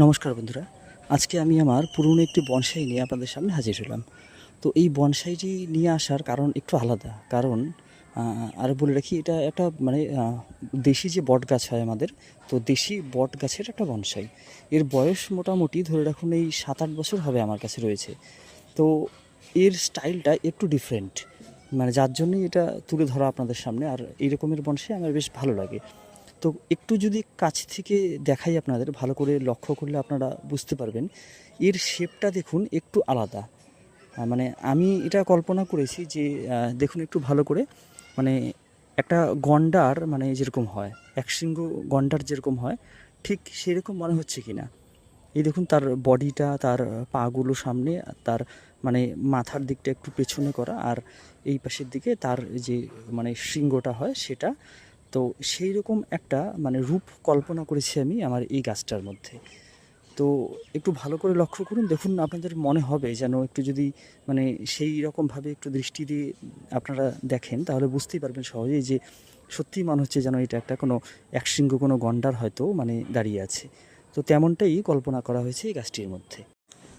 নমস্কার বন্ধুরা। আজকে আমি আমার পুরনো একটি বনসাই নিয়ে আপনাদের সামনে হাজির হলাম। তো এই বনসাইটি নিয়ে আসার কারণ একটু আলাদা। কারণ আর বলে রাখি, এটা একটা মানে দেশি যে বট গাছ হয় আমাদের, তো দেশি বট গাছের একটা বনসাই। এর বয়স মোটামুটি ধরে রাখুন এই সাত আট বছর হবে আমার কাছে রয়েছে। তো এর স্টাইলটা একটু ডিফারেন্ট মানে যার জন্যই এটা তুলে ধরা আপনাদের সামনে, আর এই রকমের বনসাই আমার বেশ ভালো লাগে। তো একটু যদি কাছ থেকে দেখাই আপনাদের, ভালো করে লক্ষ্য করলে আপনারা বুঝতে পারবেন। এর শেপটা দেখুন একটু আলাদা। মানে আমি এটা কল্পনা করেছি যে দেখুন একটু ভালো করে। মানে একটা গন্ডার মানে যেরকম হয়, এক শৃঙ্গ গন্ডার যেরকম হয়, ঠিক সেরকম মনে হচ্ছে কি না এই দেখুন তার বডিটা তার পাগুলো সামনে, তার মানে মাথার দিকটা একটু পেছনে করা, আর এই পাশের দিকে তার যে মানে শৃঙ্গটা হয় সেটা তো সেই রকম একটা মানে রূপ কল্পনা করেছি আমি আমার এই গাছটার মধ্যে। তো একটু ভালো করে লক্ষ্য করুন, দেখুন আপনাদের মনে হবে যেন একটু যদি মানে সেই রকমভাবে একটু দৃষ্টি দিয়ে আপনারা দেখেন, তাহলে বুঝতেই পারবেন সহজেই যে সত্যিই মনে হচ্ছে যেন এটা একটা কোনো একশৃঙ্গ কোনো গন্ডার হয়তো মানে দাঁড়িয়ে আছে। তো তেমনটাই কল্পনা করা হয়েছে এই গাছটির মধ্যে।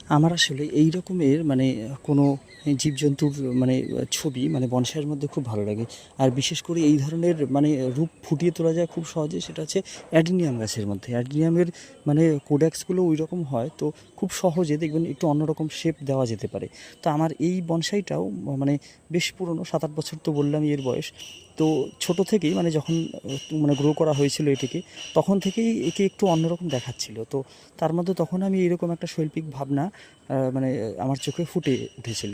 আমার আসলে এই রকমের মানে কোনো জীবজন্তুর মানে ছবি মানে বনসাইয়ের মধ্যে খুব ভালো লাগে। আর বিশেষ করে এই ধরনের মানে রূপ ফুটিয়ে তোলা যায় খুব সহজে সেটা হচ্ছে অ্যাডিনিয়াম গাছের মধ্যে। অ্যাডিনিয়ামের মানে কোড্যাক্সগুলো ওই রকম হয় তো খুব সহজে দেখবেন একটু অন্যরকম শেপ দেওয়া যেতে পারে। তো আমার এই বনসাইটাও মানে বেশ পুরনো, সাত আট বছর তো বললামই এর বয়স। তো ছোট থেকেই মানে যখন মানে গ্রো করা হয়েছিল এটিকে, তখন থেকেই একে একটু অন্যরকম দেখাচ্ছিল। তো তার মধ্যে তখন আমি এরকম একটা শৈল্পিক ভাবনা মানে আমার চোখে ফুটে উঠেছিল।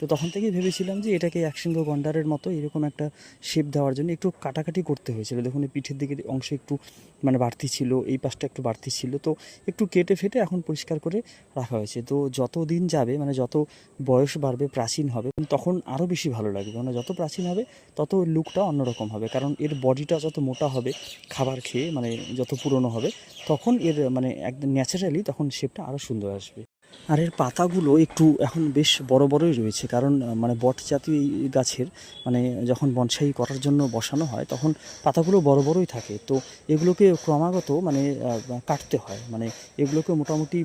তো তখন থেকেই ভেবেছিলাম যে এটাকে একসঙ্গ গন্ডারের মতো এরকম একটা শেপ দেওয়ার জন্য একটু কাটাকাটি করতে হয়েছিল। দেখুন, এই পিঠের দিকের অংশ একটু মানে বাড়তি ছিল, এই পাশটা একটু বাড়তি ছিল। তো একটু কেটে ফেটে এখন পরিষ্কার করে রাখা হয়েছে। তো যত দিন যাবে মানে যত বয়স বাড়বে, প্রাচীন হবে, তখন আরও বেশি ভালো লাগবে। মানে যত প্রাচীন হবে, তত লুকটা অন্যরকম হবে। কারণ এর বডিটা যত মোটা হবে, খাবার খেয়ে মানে যত পুরনো হবে, তখন এর মানে একদম ন্যাচারালি তখন শেপটা আরও সুন্দর আসবে। আর এর পাতাগুলো একটু এখন বেশ বড় বড়ই রয়েছে। কারণ মানে বট জাতীয় এই গাছের মানে যখন বনসাই করার জন্য বসানো হয়, তখন পাতাগুলো বড় বড়ই থাকে। তো এগুলোকে ক্রমাগত মানে কাটতে হয়। মানে এগুলোকে মোটামুটি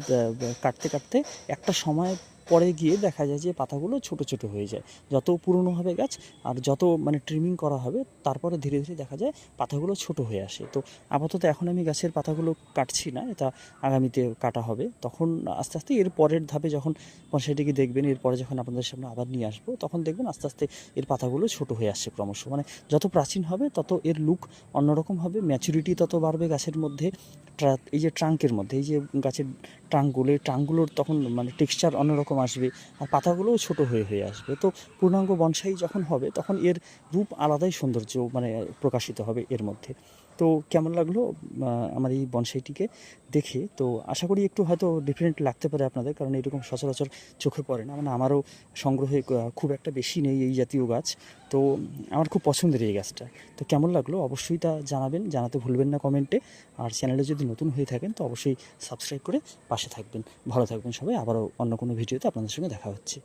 কাটতে কাটতে একটা সময় পরে গিয়ে দেখা যায় যে পাতাগুলো ছোট ছোট হয়ে যায়। যত পুরনো হবে গাছ আর যত মানে ট্রিমিং করা হবে, তারপরে ধীরে ধীরে দেখা যায় পাতাগুলো ছোট হয়ে আসে। তো আপাতত এখন আমি গাছের পাতাগুলো কাটছি না, এটা আগামীতে কাটা হবে। তখন আস্তে আস্তে এর পরের ধাপে যখন বনসাইটিকে দেখবেন এরপরে যখন আপনাদের সামনে আবার নিয়ে আসব, তখন দেখবেন আস্তে আস্তে এর পাতাগুলো ছোট হয়ে আসছে ক্রমশ। মানে যত প্রাচীন হবে, তত এর লুক অন্যরকম হবে ম্যাচুরিটি তত বাড়বে গাছের মধ্যে এই যে ট্রাঙ্কের মধ্যে, এই যে গাছের ট্রাঙ্কগুলো এই ট্রাঙ্কগুলোর তখন মানে টেক্সচার অন্যরকম আসবে আর পাতাগুলোও ছোট হয়ে হয়ে আসবে। তো পূর্ণাঙ্গ বনসাই যখন হবে, তখন এর রূপ আলাদাই সৌন্দর্য মানে প্রকাশিত হবে এর মধ্যে। তো কেমন লাগল আমার এই বনসাইটিকে দেখে? তো আশা করি একটু হয়তো ডিফারেন্ট লাগতে পারে আপনাদের, কারণ এরকম সচরাচর চোখে পড়ে না। মানে আমারও সংগ্রহে খুব একটা বেশি নেই এই জাতীয় গাছ। তো আমার খুব পছন্দের এই গাছটা। তো কেমন লাগল অবশ্যই তা জানাবেন, জানাতে ভুলবেন না কমেন্টে। আর চ্যানেলে যদি নতুন হয়ে থাকেন, তো অবশ্যই সাবস্ক্রাইব করে পাশে থাকবেন। ভালো থাকবেন সবাই, আবারও অন্য কোনো ভিডিওতে আপনাদের সঙ্গে দেখা হচ্ছে।